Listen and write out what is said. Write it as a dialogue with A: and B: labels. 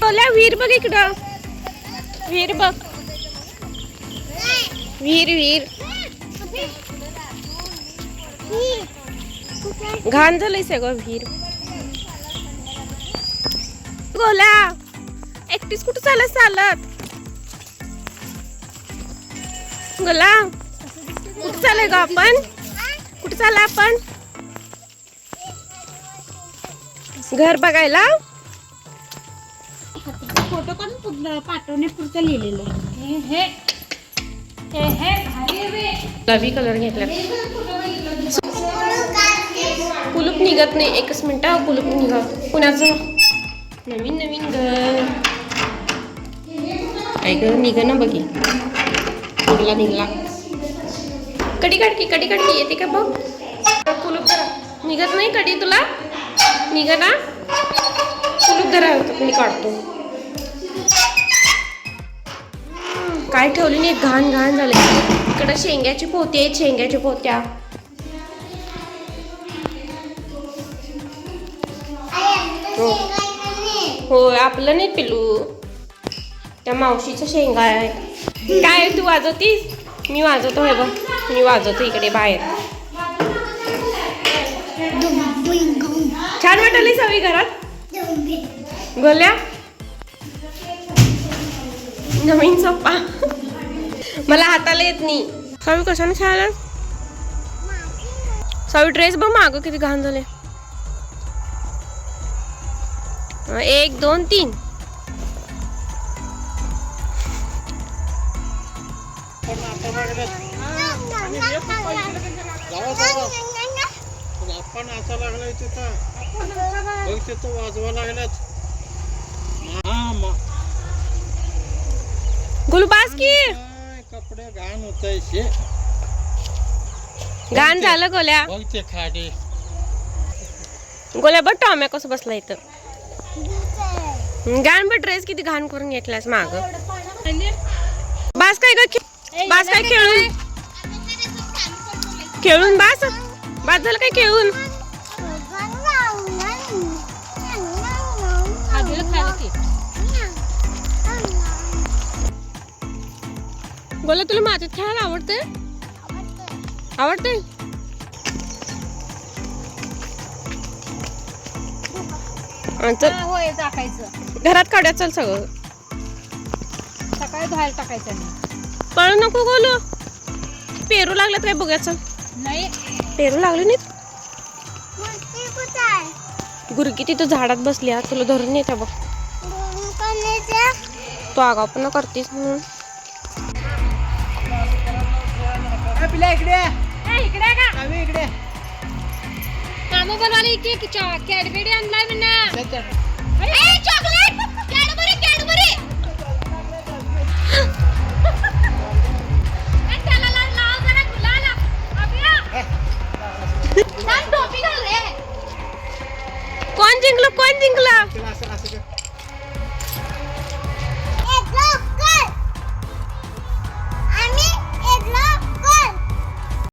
A: बोला विहीर बघ इकडं. विहीर बघ. विहीर विहीर घाण झालंय सगळं विहीर गोला एकटीच कुठं चालत चालत? गोला कुठं चालय ग आपण? कुठं चाललं आपण? घर बघायला?
B: फोटो काढून पाठवणे पुरतं लिहिलेलं हे हे. हे हे
A: नवी कलर घेतला. कुलूप निघत नाही. एकच मिनिट कुलूप निघा. कुणाचं? नवीन नवीन घर. काय निघ ना बघी. निघला निघला? कडी काढकी कडी काढकी येते का बघ? कुलूप धरा निघत नाही कडी तुला? निघ ना. कुलूप धरा मी काढतो. काय ठेवली नाही घाण घाण झाले. इकडं शेंग्याची पोती आहेत शेंग्याच्या पोत्या. हो होय आपलं नाही पिलू. त्या मावशीचं शेंगा आहे काय तू वाजवतीस? मी वाजवतो हे बघ. मी वाजवतो इकडे बाहेर. छान वाटली सगळी घरात? गोल्या? नवीन सोप्पा मला हाताला येत नाही. सावी कशाने छान सावी ड्रेस बघ माग किती घाण झाले. एक दोन तीन.
C: आपण नाचा लागलाय तिथं. बघ तिथं वाजवा लागल्यात.
A: गुलबास की.
C: कपडे घाण होत शे.
A: घाण झालं गोल्या.
C: बघ ते खाडे.
A: गोल्या बघ टॉम्या कसं बसला इथं? घाण बघ ड्रेस किती घाण करून घेतलास माग. बास काय ग गोल्या तुला मातीत खेळायला आवडते आवडते अं, चल.
B: होय टाकायचं.
A: घरात काढूया चल सगळं.
B: सकाळी बाहेर टाकायचं नाही.
A: पळू नको गोलू. पेरू लागलं काय बघूया चल.
B: नाही.
A: पेरू लागले नाहीत? गुरगी तिथं झाडात बसली हा तुला धरून येत्या बघ. तू आगाव पण करतेस म्हणून.
C: इकडे.
B: ए, इकडे का?
C: आम्ही इकडे.
B: मामा बनवायला केक कॅडबेरी आणलाय म्हणा. Chocolate Cadbury Cadbury! त्याला ला- लाव जरा गुलाला. अभिया. छान टोपी घाल रे.
A: कोण जिंकलं कोण जिंकलं?
C: तिला असं